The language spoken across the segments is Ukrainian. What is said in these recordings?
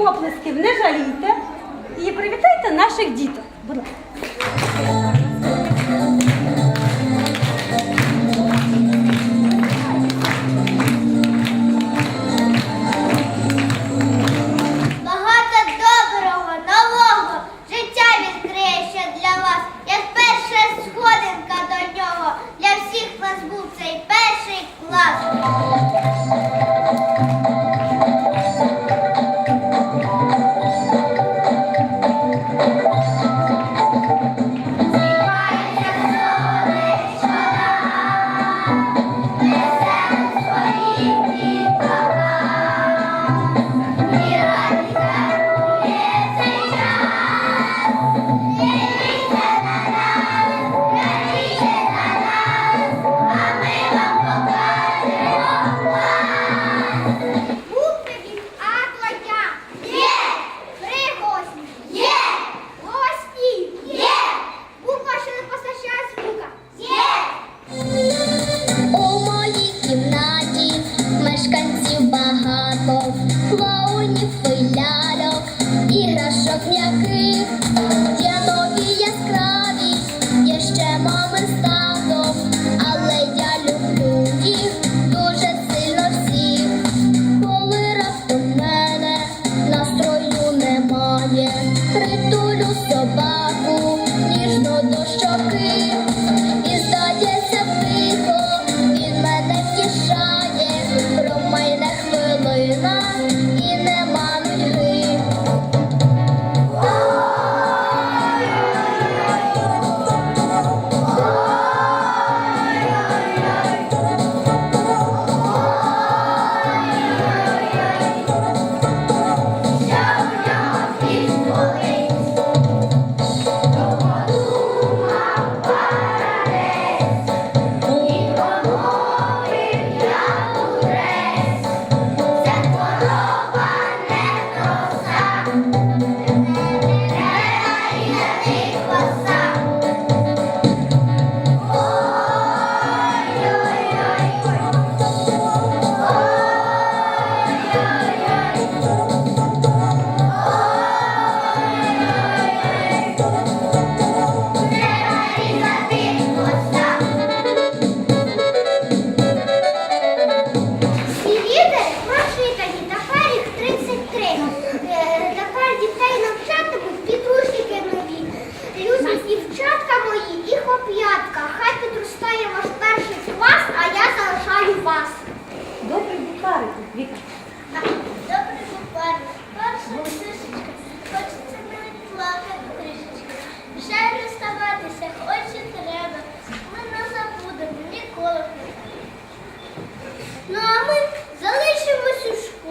оплесків не жалійте і привітайте наших діток. Будь ласка.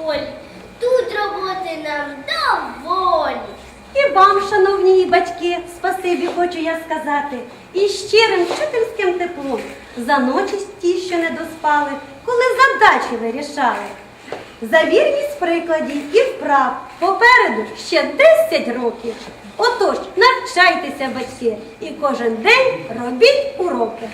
полі. Тут роботи нам доволі. І вам, шановні батьки, спасибі хочу я сказати. І щирим, вчительським теплом за ночі ті, що не доспали, коли задачі вирішали. За вірність прикладів і вправ попереду ще 10 років. Отож, навчайтеся, батьки, і кожен день робіть уроки.